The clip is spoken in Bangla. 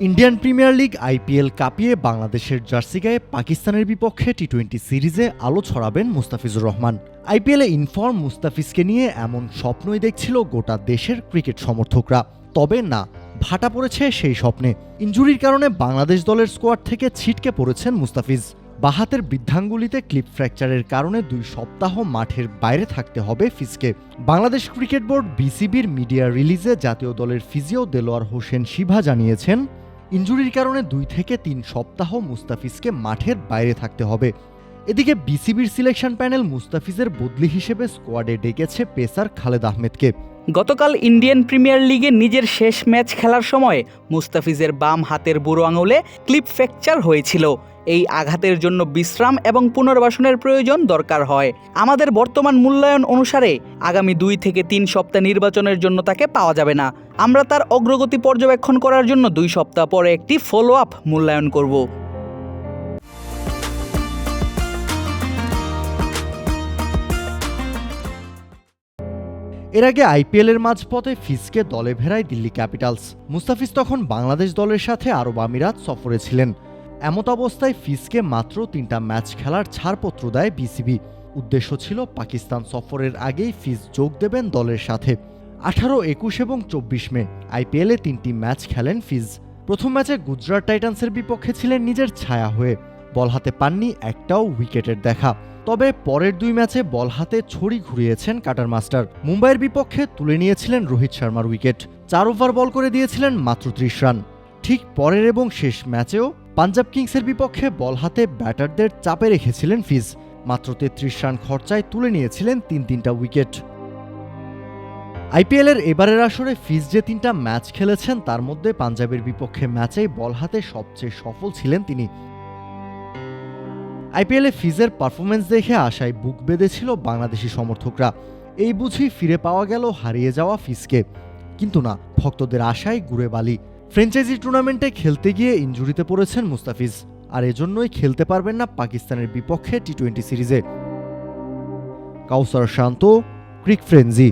ইন্ডিয়ান প্রিমিয়ার লিগ আইপিএল কাঁপিয়ে বাংলাদেশের জার্সি গায়ে পাকিস্তানের বিপক্ষে টি টোয়েন্টি সিরিজে আলো ছড়াবেন মুস্তাফিজুর রহমান। আইপিএলে ইনফর্ম মুস্তাফিজকে নিয়ে এমন স্বপ্নই দেখছিল গোটা দেশের ক্রিকেট সমর্থকরা। তবে না, ভাটা পড়েছে সেই স্বপ্নে। ইঞ্জুরির কারণে বাংলাদেশ দলের স্কোয়াড থেকে ছিটকে পড়েছেন মুস্তাফিজ। বাহাতের বৃদ্ধাঙ্গুলিতে ক্লিপ ফ্র্যাকচারের কারণে দুই সপ্তাহ মাঠের বাইরে থাকতে হবে ফিজকে। বাংলাদেশ ক্রিকেট বোর্ড বিসিবির মিডিয়া রিলিজে জাতীয় দলের ফিজিও দেলোয়ার হোসেন শিভা জানিয়েছেন ইঞ্জুরির কারণে দুই থেকে তিন সপ্তাহ মুস্তাফিজকে মাঠের বাইরে থাকতে হবে। এদিকে বিসিবির সিলেকশন প্যানেল মুস্তাফিজের বদলি হিসেবে স্কোয়াডে ডেকেছে পেসার খালেদ আহমেদকে। গতকাল ইন্ডিয়ান প্রিমিয়ার লিগে নিজের শেষ ম্যাচ খেলার সময় মুস্তাফিজের বাম হাতের বুড়ো আঙুলে ক্লিপ ফ্র্যাকচার হয়েছিল। এই আঘাতের জন্য বিশ্রাম এবং পুনর্বাসনের প্রয়োজন দরকার হয়। আমাদের বর্তমান মূল্যায়ন অনুসারে আগামী দুই থেকে তিন সপ্তাহ নির্বাচনের জন্য তাকে পাওয়া যাবে না। আমরা তার অগ্রগতি পর্যবেক্ষণ করার জন্য দুই সপ্তাহ পরে একটি ফলো আপ মূল্যায়ন করব। এর আগে আইপিএলের মাঝপথে ফিজকে দলে ভেড়ায় দিল্লি ক্যাপিটালস। মুস্তাফিজ তখন বাংলাদেশ দলের সাথে আরব আমিরাত সফরে ছিলেন। এমত অবস্থায় ফিজকে মাত্র তিনটা ম্যাচ খেলার ছাড়পত্র দেয় বিসিবি। উদ্দেশ্য ছিল পাকিস্তান সফরের আগেই ফিজ যোগ দেবেন দলের সাথে। আঠারো, একুশ এবং চব্বিশ মে আইপিএলে তিনটি ম্যাচ খেলেন ফিজ। প্রথম ম্যাচে গুজরাট টাইটান্সের বিপক্ষে ছিলেন নিজের ছায়া হয়ে। বল হাতে পাননি একটাও উইকেটের দেখা। তবে পরের দুই ম্যাচে বল হাতে ছড়ি ঘুরিয়েছেন কাটার মাস্টার। মুম্বাইয়ের বিপক্ষে তুলে নিয়েছিলেন রোহিত শর্মার উইকেট। চার ওভার বল করে দিয়েছিলেন মাত্র ত্রিশ রান। ঠিক পরের এবং শেষ ম্যাচেও পাঞ্জাব কিংসের বিপক্ষে বল হাতে ব্যাটারদের চাপে রেখেছিলেন ফিজ। মাত্র তেত্রিশ রান খরচায় তুলে নিয়েছিলেন তিন তিনটা উইকেট। আইপিএলের এবারের আসরে ফিজ যে তিনটা ম্যাচ খেলেছেন, তার মধ্যে পাঞ্জাবের বিপক্ষে ম্যাচেই বল হাতে সবচেয়ে সফল ছিলেন তিনি। আইপিএলে ফিজের পারফরমেন্স দেখে আশায় বুক বেঁধেছিল বাংলাদেশি সমর্থকরা। এই বুঝি ফিরে পাওয়া গেল হারিয়ে যাওয়া ফিজকে। কিন্তু না, ভক্তদের আশায় গুড়ে বালি। ফ্র্যাঞ্চাইজি টুর্নামেন্টে খেলতে গিয়ে ইঞ্জুরিতে পড়েছেন মুস্তাফিজ, আর এজন্যই খেলতে পারবেন না পাকিস্তানের বিপক্ষে টি টোয়েন্টি সিরিজে। Kawsar Shanto, cric frenzy.